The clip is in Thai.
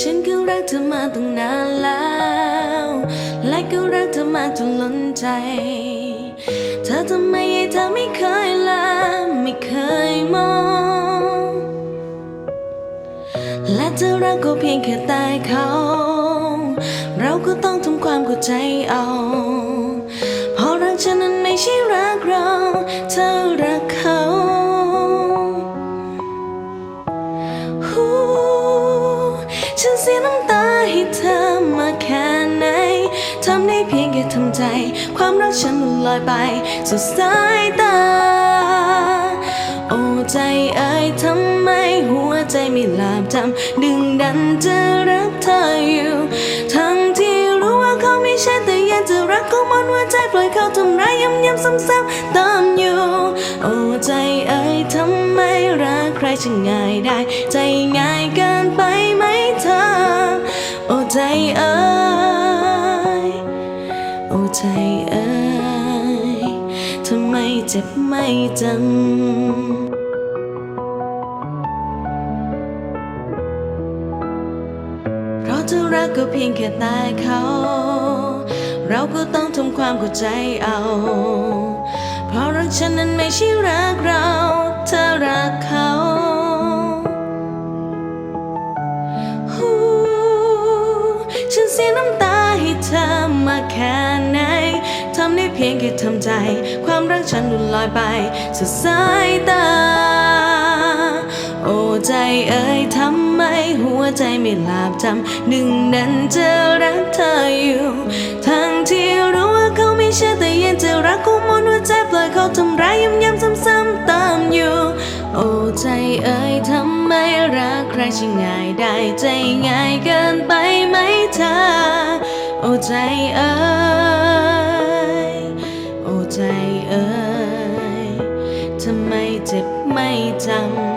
ฉันก็รักเธอมาตั้งนานแล้ว และก็รักเธอมาจนล้นใจ เธอทำไมเธอไม่เคยละไม่เคยมอง และเธอรักก็เพียงแค่ใต้เขา เราก็ต้องทำความเข้าใจเอา เพราะรักฉันนั้นไม่ใช่รักเรา เธอ ฉันเสียน้ำตาให้เธอมาแค่ไหนทำได้เพียงแค่ทำใจ ความรักฉันลอยไปสุดสายตา โอ้ใจเอ่ยทำไมหัวใจไม่หลาบจำดึงดันจะรักเธออยู่ ทั้งที่รู้ว่าเขาไม่ใช่แต่ยังจะรักเขาหมดหัวใจปล่อยเขาทำร้ายย้ำๆซ้ำๆตามอยู่ โอ้ใจเอ่ยทำไมรักใครช่างง่ายได้ ใจง่ายเกิน เอ่ยโอ้ใจเอ่ยทำไมเจ็บไม่จำเพราะรักก็เพียงแค่ตายเขา เราก็ต้องทำความเข้าใจเอา เพราะรักฉันนั้นไม่ใช่รักเรา เธอรักเขา เสียน้ำตาให้เธอมาแค่ไหนทำได้เพียงแค่ทำใจ ความรักฉันหลุดลอยไปสุดสายตา โอ้ใจเอ่ยทำไมหัวใจไม่หลาบจำหนึ่งนั้นจะรักเธออยู่ทั้งที่รู้ว่าเขาไม่ใช่แต่ยังจะรักเขาหมดหัวใจปล่อยเขาทำร้ายย้ำๆซ้ำๆตามอยู่โอ้ใจเอ่ยทำไมรักใครช่างง่ายได้ใจง่ายเกินไป จเอ๋ยโอใจเอ๋ยทำไมเจ็บไม่จำ